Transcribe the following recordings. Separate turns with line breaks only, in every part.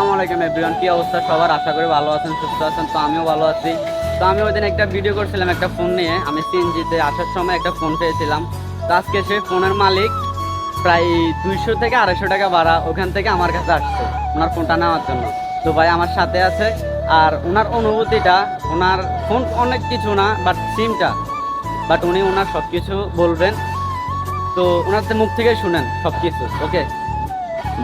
আসসালামু আলাইকুম এভরিওয়ান, কি অবস্থা? সবার আশা করি ভালো আছেন, সুস্থ আছেন, তো আমিও ভালো আছি। তো আমি ওই দিন একটা ভিডিও করছিলাম, একটা ফোন নিয়ে। আমি সিএনজিতে আসার সময় একটা ফোন পেয়েছিলাম। তো আজকে সেই ফোনের মালিক প্রায় দুইশো থেকে আড়াইশো টাকা ভাড়া ওখান থেকে আমার কাছে আসছে, ওনার ফোনটা নেওয়ার জন্য। তো ভাই আমার সাথে আছে, আর ওনার অনুভূতিটা, ওনার ফোন অনেক কিছু না বাট সিমটা বাট উনি ওনার সব কিছু বলবেন। তো ওনার মুখ থেকে শুনেন সব কিছু ওকে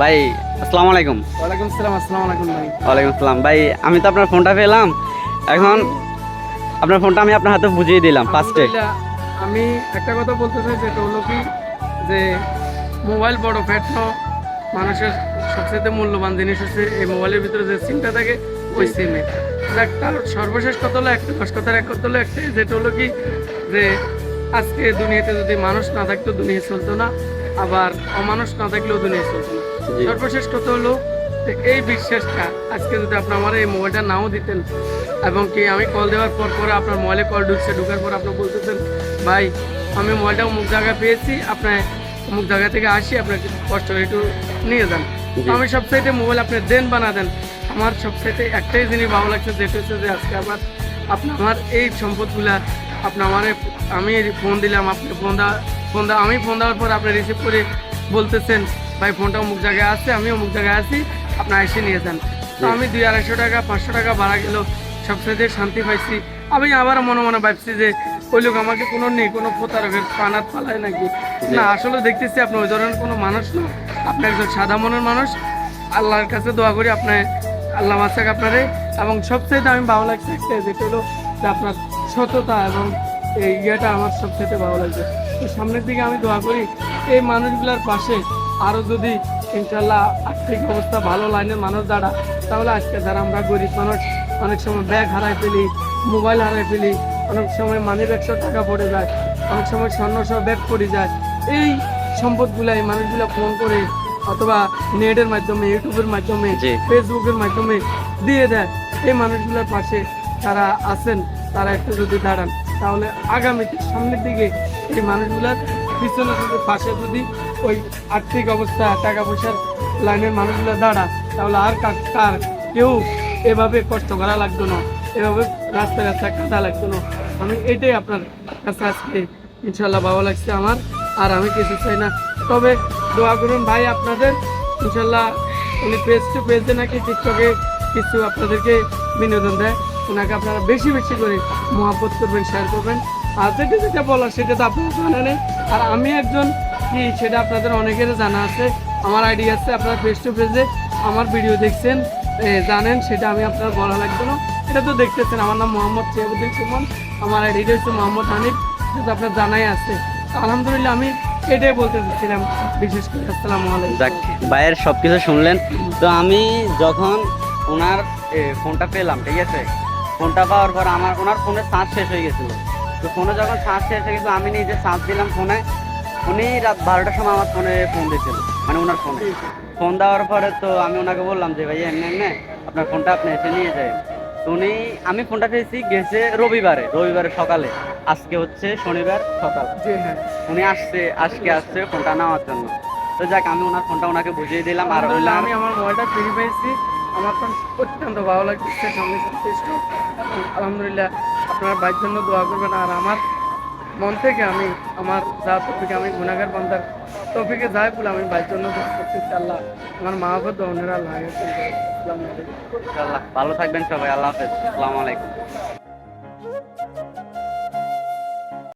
ভাই আসসালামু আলাইকুম।
ওয়ালাইকুম সালাম আসসালামু আলাইকুম ভাই।
ওয়ালাইকুম আসসালাম। ভাই আমি তো আপনার ফোনটা পেলাম। এখন আপনার ফোনটা আমি আপনার হাতে বুঝিয়ে দিলাম ফার্স্টে
আমি একটা কথা বলতে চাই যেটা হলো কি যে মোবাইল বড় ফ্যাট মানুষের সবচেয়ে মূল্যবান জিনিস হচ্ছে এই মোবাইলের ভিতরে যে সিমটা থাকে ওই সিমে। একটা সর্বশেষ কথা হলো একটা দশ কথার এক কথা হলো একটাই যেটা হলো কি যে আজকে দুনিয়াতে যদি মানুষ না থাকতো দুনিয়া চলতো না। আবার অমানুষ না থাকলেও দুনিয়া চলতো না। সর্বশেষ কথা হলো যে এই বিশ্বাসটা আজকে যদি আপনি আমার এই মোবাইলটা নাও দিতেন এবং কি আমি কল দেওয়ার পর পরে আপনার মোবাইলে কল ঢুকছে ঢুকার পর আপনি বলতেছেন ভাই আমি মোবাইলটা অমুক জায়গায় পেয়েছি আপনার অমুক জায়গা থেকে আসি আপনার কষ্ট করে একটু নিয়ে যান। আমি সবচাইতে মোবাইল আপনি দেন বানা দেন আমার সবচাইতে একটাই জিনিস ভালো লাগছে যেটা হচ্ছে যে আজকে আমার আপনি আমার এই সম্পদগুলা আপনি আমার আমি ফোন দিলাম আপনি ফোন দেওয়া ফোন দেওয়া আমি ফোন দেওয়ার পর আপনি রিসিভ করে বলতেছেন ভাই ফোনটা অমুক জায়গায় আছে আমি অমুক জায়গায় আছি আপনার এসে নিয়ে যান। তো আমি দুই আড়াইশো টাকা পাঁচশো টাকা ভাড়া গেল সবচেয়ে শান্তি পাইছি। আমি আবার মনে মনে ভাবছি যে ওই লোক আমাকে কোনো নেই কোনো প্রতারকের পানাত পালায় নাকি? না আসলে দেখতেছি আপনি ওই ধরনের কোনো মানুষ না। আপনি একজন সাদা মনের মানুষ। আল্লাহর কাছে দোয়া করি আপনার আল্লাহ বাচ্চাকে আপনারে। এবং সবচেয়ে আমি ভালো লাগছে একটা যেটা হলো যে আপনার সততা এবং এই ইয়েটা আমার সব সবচেয়ে ভালো লাগছে। তো সামনের দিকে আমি দোয়া করি এই মানুষগুলোর পাশে আরও যদি ইনশাল্লাহ আর্থিক অবস্থা ভালো লাইনের মানুষ দাঁড়া তাহলে আজকে যারা আমরা গরিব মানুষ অনেক সময় ব্যাগ হারাই ফেলি মোবাইল হারাই ফেলি অনেক সময় মানি ব্যাগশো টাকা পড়ে যায় অনেক সময় স্বর্ণ সহ ব্যাগ পড়ে যায় এই সম্পদগুলো এই মানুষগুলো ফোন করে অথবা নেটের মাধ্যমে ইউটিউবের মাধ্যমে। ফেসবুকের মাধ্যমে দিয়ে দেয়। এই মানুষগুলোর পাশে তারা আছেন তারা একটু যদি দাঁড়ান। তাহলে আগামীতে সামনের দিকে এই মানুষগুলোর পিছনে যদি পাশে যদি ওই আর্থিক অবস্থা টাকা পয়সার লাইনের মানুষগুলো দাঁড়া তাহলে আর কার কেউ এভাবে কষ্ট করা লাগতো না, এভাবে রাস্তায় রাস্তায় কাটা লাগতো না। আমি এটাই আপনার কাছে আজকে ইনশাল্লাহ ভালো লাগছে আমার, আর আমি কিছু চাই না। তবে দোয়া করুন ভাই আপনাদের ইনশাল্লাহ উনি পেজ টু পেজে নাকি টিকটকে কিছু আপনাদেরকে বিনোদন দেয়। ওনাকে আপনারা বেশি বেশি করে মহাপত করবেন শেয়ার করবেন। আর যেটা যেটা বলার, সেটা তো আপনারা জানা নেই। আর আমি একজন কি, সেটা আপনাদের অনেকের জানা আছে। আমার আইডিয়া আছে আপনারা ফেস টু ফেসে আমার ভিডিও দেখছেন জানেন, সেটা আমি আপনার বলা লাগবে না। এটা তো দেখতেছেন, আমার নাম মোহাম্মদ সিয়াবুদ্দিন সুমন। আমার আইডিটা হচ্ছে মোহাম্মদ হানিফ, সেটা আপনার জানাই আছে। আলহামদুলিল্লাহ, আমি এটাই বলতে চাচ্ছিলাম। বিশেষ করে আসসালামু
ভাইয়ের সব কিছু শুনলেন। তো আমি যখন ওনার ফোনটা পেলাম, ঠিক আছে? ফোনটা পাওয়ার পর আমার ওনার ফোনে চার্জ শেষ হয়ে গেছিল। তো ফোনে যখন চার্জ শেষ হয়ে গেছিল আমি নিজে চার্জ দিলাম ফোনে। উনি রাত বারোটার সময় আমার ফোনে ফোন দিয়েছিল মানে ওনার ফোনে। ফোন দেওয়ার পরে তো আমি ওনাকে বললাম যে ভাই এমনি এমনি আপনার ফোনটা আপনি এসে নিয়ে যায় তো উনি আমি ফোনটা পেয়েছি গেছে রবিবারে রবিবারে সকালে। আজকে হচ্ছে শনিবার সকাল।
হ্যাঁ।
উনি আসছে আজকে আসছে ফোনটা নেওয়ার জন্য। তো যাক আমি ওনার ফোনটা ওনাকে বুঝিয়ে দিলাম আর বললাম
আমি আমার মোবাইলটা ফিরে পেয়েছি। আমার তো অত্যন্ত ভালো লাগছে সামনে সন্তুষ্ট আলহামদুলিল্লাহ, আপনারা বাইর জন্য দোয়া করবেন, আর আমার মন থেকে আমি, আমার যা তফিকে, আমি গুণাগার বন্ধার তফিকে যাই বলে আমি বাইর জন্য দোয়া আল্লাহ আমার মা বাবা দোনেরা আল্লাহ আসসালামু আলাইকুম।
ভালো থাকবেন সবাই, আল্লাহ হাফেজ। আসসালামু আলাইকুম।